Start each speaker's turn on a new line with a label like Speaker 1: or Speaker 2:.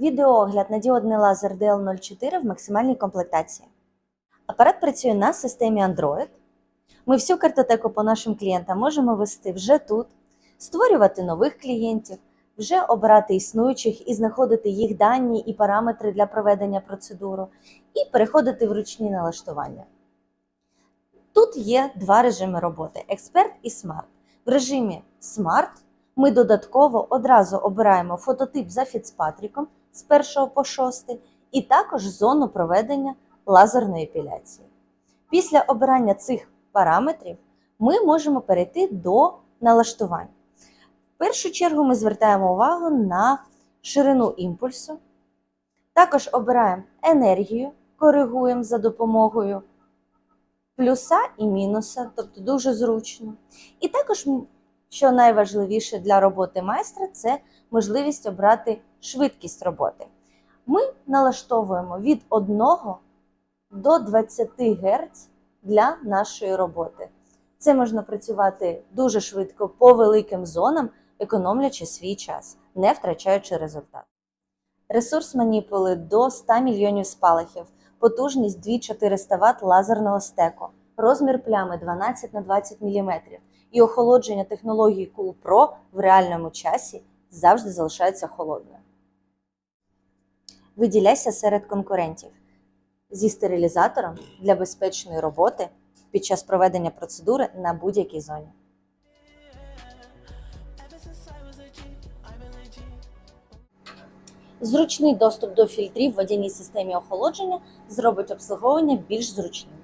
Speaker 1: Відеоогляд на діодний лазер DL04 в максимальній комплектації. Апарат працює на системі Android. Ми всю картотеку по нашим клієнтам можемо вести вже тут, створювати нових клієнтів, вже обирати існуючих і знаходити їх дані і параметри для проведення процедури, і переходити в ручні налаштування. Тут є два режими роботи: Експерт і Смарт. В режимі Smart ми додатково одразу обираємо фототип за Фіцпатріком з 1 по 6 і також зону проведення лазерної епіляції. Після обирання цих параметрів ми можемо перейти до налаштувань. В першу чергу ми звертаємо увагу на ширину імпульсу. Також обираємо енергію, коригуємо за допомогою плюса і мінуса, тобто дуже зручно. І також, що найважливіше для роботи майстра, це можливість обрати швидкість роботи. Ми налаштовуємо від 1 до 20 Гц для нашої роботи. Це можна працювати дуже швидко по великим зонам, економлячи свій час, не втрачаючи результат. Ресурс маніпули до 100 мільйонів спалахів, потужність 2400 Вт лазерного стеку, розмір плями 12 на 20 мм і охолодження технології Cool Pro в реальному часі завжди залишається холодною. Виділяйся серед конкурентів зі стерилізатором для безпечної роботи під час проведення процедури на будь-якій зоні. Зручний доступ до фільтрів в водяній системі охолодження зробить обслуговування більш зручним.